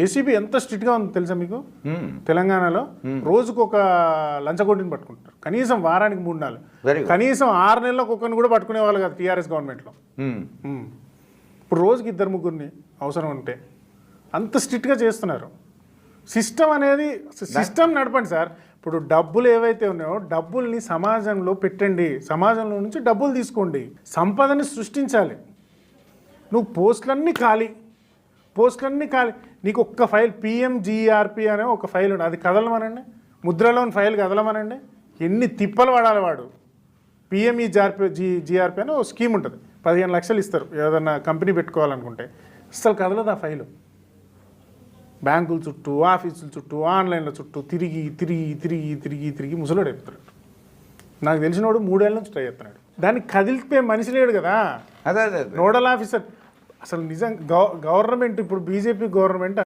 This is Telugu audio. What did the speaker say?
ఏసీబీ ఎంత స్ట్రిక్ట్గా ఉంది తెలుసా మీకు. తెలంగాణలో రోజుకు ఒక లంచగొట్టిని పట్టుకుంటారు. కనీసం వారానికి మూడు good. కనీసం ఆరు నెలలకు ఒకరిని కూడా పట్టుకునే వాళ్ళు కదా టీఆర్ఎస్ గవర్నమెంట్లో. ఇప్పుడు రోజుకి ఇద్దరు ముగ్గురిని అవసరం ఉంటే అంత స్ట్రిక్ట్గా చేస్తున్నారు. సిస్టమ్ అనేది సిస్టమ్ నడపండి సార్. ఇప్పుడు డబ్బులు ఏవైతే ఉన్నాయో డబ్బుల్ని సమాజంలో పెట్టండి. సమాజంలో నుంచి డబ్బులు తీసుకోండి. సంపదని సృష్టించాలి. నువ్వు పోస్టులన్నీ ఖాళీ. పోస్టులన్నీ ఖాళీ నీకు ఒక్క ఫైల్ పిఎంజిఆర్పి అనే ఒక ఫైల్ ఉంది అది కదలమనండి. ముద్రలోని ఫైల్ కదలమనండి. ఎన్ని తిప్పలు పడాలి వాడు. పిఎంఈ జార్పి జీ జీఆర్పి అని ఒక స్కీమ్ ఉంటుంది. పదిహేను లక్షలు ఇస్తారు. ఏదన్నా కంపెనీ పెట్టుకోవాలనుకుంటే. అసలు కదలదు ఆ ఫైలు. బ్యాంకుల చుట్టూ ఆఫీసుల చుట్టూ ఆన్లైన్ల చుట్టూ తిరిగి తిరిగి తిరిగి తిరిగి తిరిగి ముసలోడు అయిపోతాడు. నాకు తెలిసినోడు మూడేళ్ళ నుంచి ట్రై చేస్తున్నాడు. దాన్ని కదిలిపే మనిషి లేడు కదా. అదే. Nodal officer. అసలు నిజం గవర్నమెంట్ ఇప్పుడు బీజేపీ గవర్నమెంట్